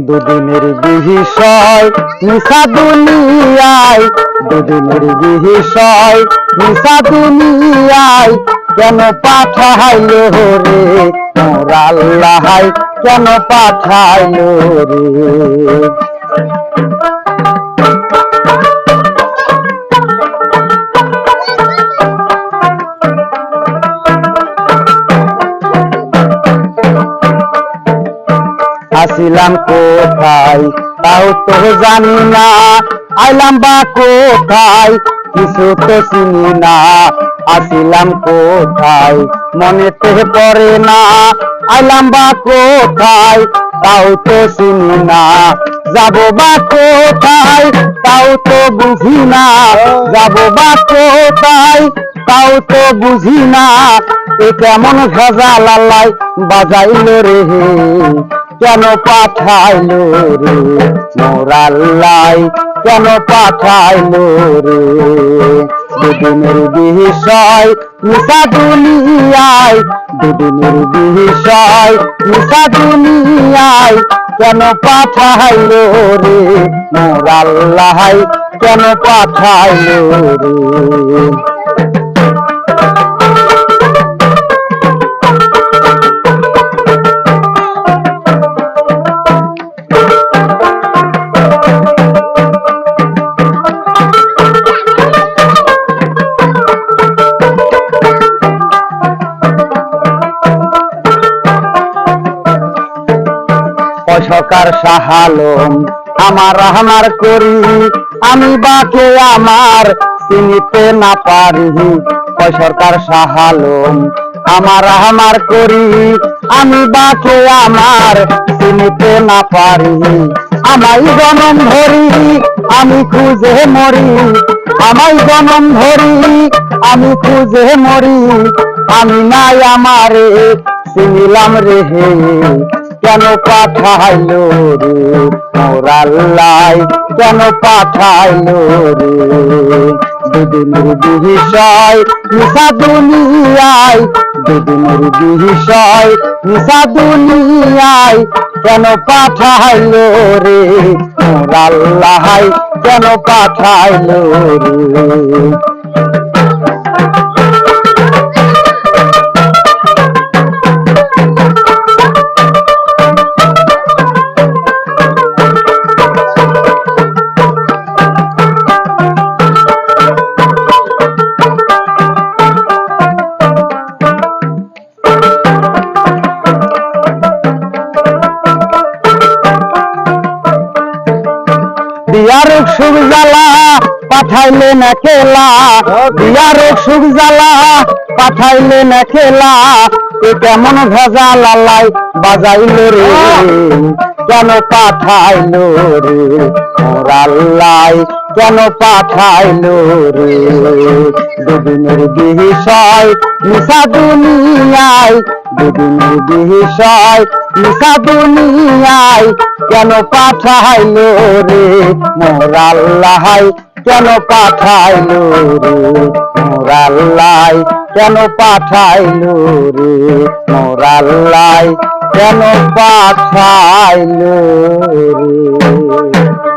দুদিনের বিষয়, নিশা দুনিয়ায়। দুদিনের বিষয়, নিশা দুনিয়ায়। কেন পাঠাইলো রে? মোর আল্লাহ কেন পাঠাইলো রে? আসিলাম কোথায়? তাও তো জানি না। আইলাম বা কোথায়? কিছু তো চিনি না। আসিলাম কোথায়? মনেতে পড়ে না। আইলাম বা কোথায়? তাও তো চিনি না। যাব বা কোথায়? তাও তো বুঝি না। যাব বা কোথায়? তাও তো বুঝি না। এ কেমন ভেজাল আল্লাহ বাজাইল রে। কেন পাঠাইলো রে মোরাল্লাই কেন পাঠাইলো রে? দুদিনের বিষয় নিশা দুনিয়ায়, দুদিনের বিষয় নিশা দুনিয়ায় কেন পাঠাইলো রে মোরাল্লাই কেন পাঠাইলো রে? অসকার সাহালম আমার আমার করি, আমি বাকে আমার চিনিতে না পারি। সরকার সাহালম আমার আমার করি, আমি বাকে আমার চিনিতে না পারি। আমাই জনম ধরি, আমি খুঁজে মরি। আমাই জনম ধরি, আমি খুঁজে মরি। আমি নাই আমারে, চিনিলাম রে হে। কেন পাঠাইলো রে মোরাল্লাই কেন পাঠাইলো রে? দুদিনের বিষয় নিশা দুনিয়ায়, দুদিনের বিষয় নিশা দুনিয়ায় কেন পাঠাইলো রে মোরাল্লাই কেন পাঠাইলো রে? বিয়ার সুখ জ্বালা, পাঠাইলে না খেলা। বিয়ার সুখ জ্বালা, পাঠাইলে না খেলা। এ কেমন ভেজা লালাই বাজাইলো রে। কেন পাঠাইলো রে? মোরাল্লাই কেন পাঠাইলো রে। দুদিনের বিষয় নিশা দুনিয়ায়, দুদিনের বিষয় নিশা দুনিয়ায় কেন পাঠাইলো রে? মোরাল্লাহ কেন পাঠাইলো রে? মোরাল্লাই কেন পাঠাইলো রে? মোরাল্লাই কেন পাঠাইলো রে?